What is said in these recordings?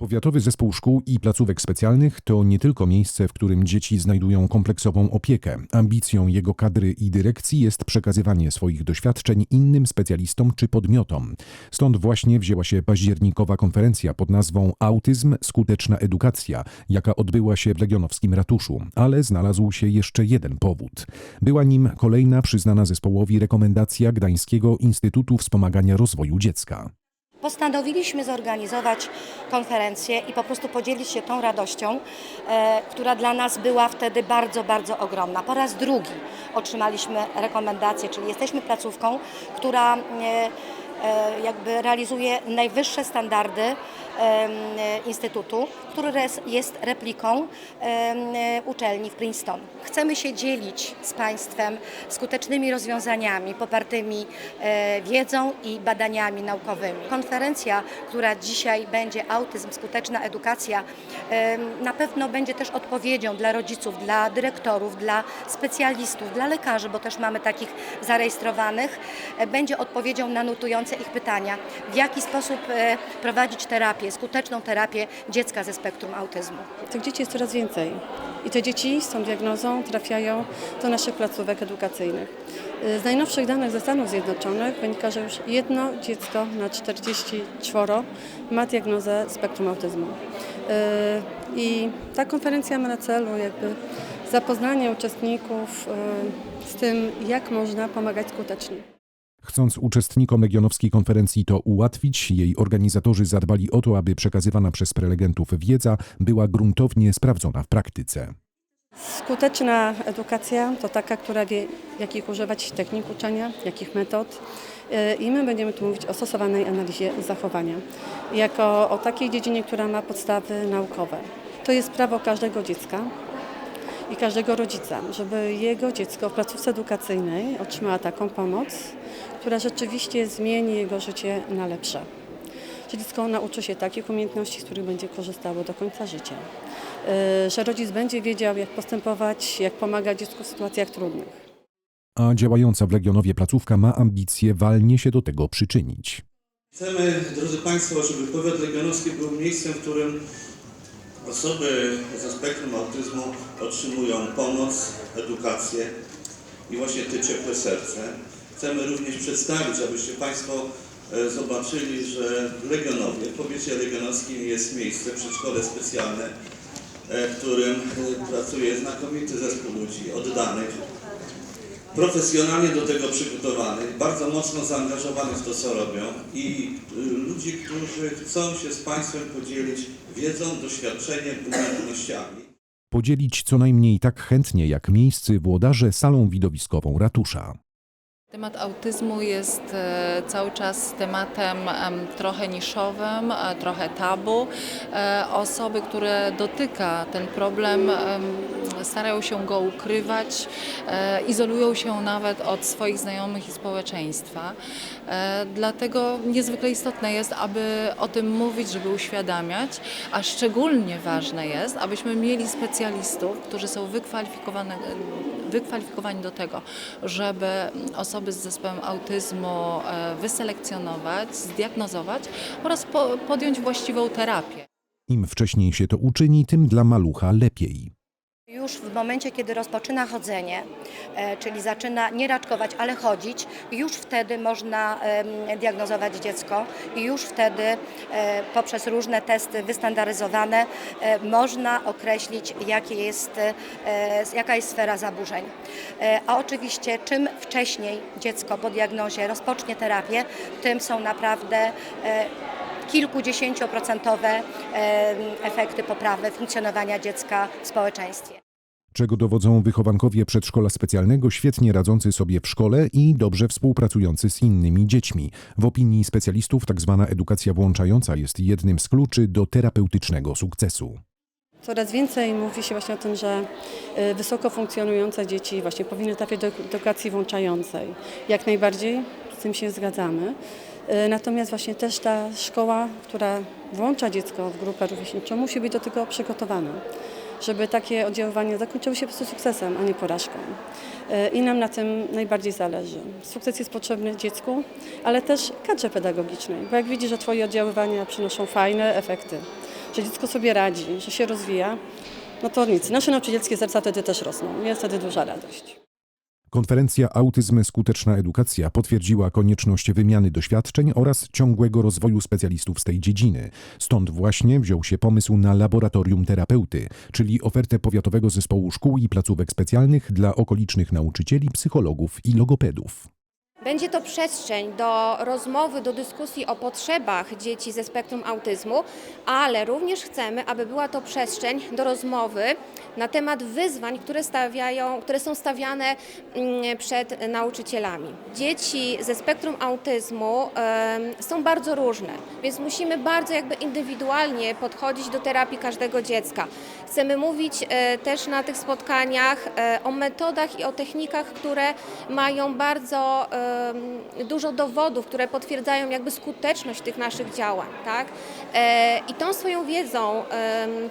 Powiatowy Zespół Szkół i Placówek Specjalnych to nie tylko miejsce, w którym dzieci znajdują kompleksową opiekę. Ambicją jego kadry i dyrekcji jest przekazywanie swoich doświadczeń innym specjalistom czy podmiotom. Stąd właśnie wzięła się październikowa konferencja pod nazwą Autyzm Skuteczna Edukacja, jaka odbyła się w Legionowskim Ratuszu. Ale znalazł się jeszcze jeden powód. Była nim kolejna przyznana zespołowi rekomendacja Gdańskiego Instytutu Wspomagania Rozwoju Dziecka. Postanowiliśmy zorganizować konferencję i po prostu podzielić się tą radością, e, która dla nas była wtedy bardzo, bardzo ogromna. Po raz drugi otrzymaliśmy rekomendację, czyli jesteśmy placówką, która e, e, jakby realizuje najwyższe standardy Instytutu, który jest repliką uczelni w Princeton. Chcemy się dzielić z Państwem skutecznymi rozwiązaniami popartymi e, wiedzą i badaniami naukowymi. Konferencja, która dzisiaj będzie Autyzm, Skuteczna Edukacja, na pewno będzie też odpowiedzią dla rodziców, dla dyrektorów, dla specjalistów, dla lekarzy, bo też mamy takich zarejestrowanych, e, będzie odpowiedzią na nurtujące ich pytania, w jaki sposób e, prowadzić terapię, skuteczną terapię dziecka ze spektrum autyzmu. Tych dzieci jest coraz więcej i te dzieci z tą diagnozą trafiają do naszych placówek edukacyjnych. Z najnowszych danych ze Stanów Zjednoczonych wynika, że już jedno dziecko na 44 ma diagnozę spektrum autyzmu. Y, I ta konferencja ma na celu jakby zapoznanie uczestników y, z tym, jak można pomagać skutecznie. Chcąc uczestnikom Legionowskiej konferencji to ułatwić, jej organizatorzy zadbali o to, aby przekazywana przez prelegentów wiedza była gruntownie sprawdzona w praktyce. Skuteczna edukacja to taka, która wie, jakich używać technik uczenia, jakich metod. Yy, I my będziemy tu mówić o stosowanej analizie zachowania, jako o takiej dziedzinie, która ma podstawy naukowe. To jest prawo każdego dziecka i każdego rodzica, żeby jego dziecko w placówce edukacyjnej otrzymało taką pomoc, która rzeczywiście zmieni jego życie na lepsze. Że dziecko nauczy się takich umiejętności, z których będzie korzystało do końca życia. Yy, Że rodzic będzie wiedział, jak postępować, jak pomagać dziecku w sytuacjach trudnych. A działająca w Legionowie placówka ma ambicje walnie się do tego przyczynić. Chcemy, drodzy Państwo, żeby powiat legionowski był miejscem, w którym osoby ze spektrum autyzmu otrzymują pomoc, edukację i właśnie te ciepłe serce. Chcemy również przedstawić, abyście Państwo e, zobaczyli, że w Legionowie, w powiecie legionowskim jest miejsce, przedszkole specjalne, e, w którym e, pracuje znakomity zespół ludzi oddanych, profesjonalnie do tego przygotowanych, bardzo mocno zaangażowanych w to, co robią i y, ludzi, którzy chcą się z Państwem podzielić wiedzą, doświadczeniem, umiejętnościami. Podzielić co najmniej tak chętnie jak miejscy włodarze salą widowiskową ratusza. Temat autyzmu jest e, cały czas tematem em, trochę niszowym, e, trochę tabu. E, Osoby, które dotyka ten problem, em, starają się go ukrywać, e, izolują się nawet od swoich znajomych i społeczeństwa. E, Dlatego niezwykle istotne jest, aby o tym mówić, żeby uświadamiać, a szczególnie ważne jest, abyśmy mieli specjalistów, którzy są wykwalifikowane, wykwalifikowani do tego, żeby osoby z zespołem autyzmu e, wyselekcjonować, zdiagnozować oraz po, podjąć właściwą terapię. Im wcześniej się to uczyni, tym dla malucha lepiej. Już w momencie, kiedy rozpoczyna chodzenie, e, czyli zaczyna nie raczkować, ale chodzić, już wtedy można diagnozować dziecko i już wtedy e, poprzez różne testy wystandaryzowane e, można określić, jakie jest, jaka jest sfera zaburzeń. A oczywiście czym wcześniej dziecko po diagnozie rozpocznie terapię, tym są naprawdę kilkudziesięcioprocentowe efekty poprawy funkcjonowania dziecka w społeczeństwie. Czego dowodzą wychowankowie przedszkola specjalnego, świetnie radzący sobie w szkole i dobrze współpracujący z innymi dziećmi. W opinii specjalistów tzw. edukacja włączająca jest jednym z kluczy do terapeutycznego sukcesu. Coraz więcej mówi się właśnie o tym, że y, wysoko funkcjonujące dzieci właśnie powinny trafiać do edukacji włączającej. Jak najbardziej z tym się zgadzamy. Y, Natomiast właśnie też ta szkoła, która włącza dziecko w grupę rówieśniczą, musi być do tego przygotowana, żeby takie oddziaływanie zakończyło się po prostu sukcesem, a nie porażką. Y, I nam na tym najbardziej zależy. Sukces jest potrzebny dziecku, ale też kadrze pedagogicznej, bo jak widzi, że Twoje oddziaływania przynoszą fajne efekty, że dziecko sobie radzi, że się rozwija, no to nic. Nasze nauczycielskie serca wtedy też rosną. Jest wtedy duża radość. Konferencja Autyzm Skuteczna Edukacja potwierdziła konieczność wymiany doświadczeń oraz ciągłego rozwoju specjalistów z tej dziedziny. Stąd właśnie wziął się pomysł na laboratorium terapeuty, czyli ofertę powiatowego zespołu szkół i placówek specjalnych dla okolicznych nauczycieli, psychologów i logopedów. Będzie to przestrzeń do rozmowy, do dyskusji o potrzebach dzieci ze spektrum autyzmu, ale również chcemy, aby była to przestrzeń do rozmowy na temat wyzwań, które, stawiają, które są stawiane mm, przed nauczycielami. Dzieci ze spektrum autyzmu są bardzo różne, więc musimy bardzo jakby indywidualnie podchodzić do terapii każdego dziecka. Chcemy mówić e, też na tych spotkaniach e, o metodach i o technikach, które mają bardzo em, dużo dowodów, które potwierdzają jakby skuteczność tych naszych działań. Tak? E, I tą swoją wiedzą,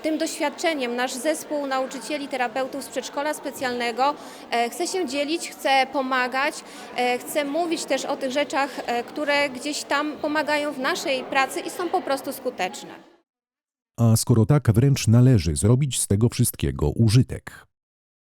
tym doświadczeniem nasz zespół nauczycieli, terapeutów z przedszkola specjalnego e, chce się dzielić, chce pomagać, e, chce mówić też o tych rzeczach, które gdzieś tam pomagają w naszej pracy i są po prostu skuteczne. A skoro tak, wręcz należy zrobić z tego wszystkiego użytek.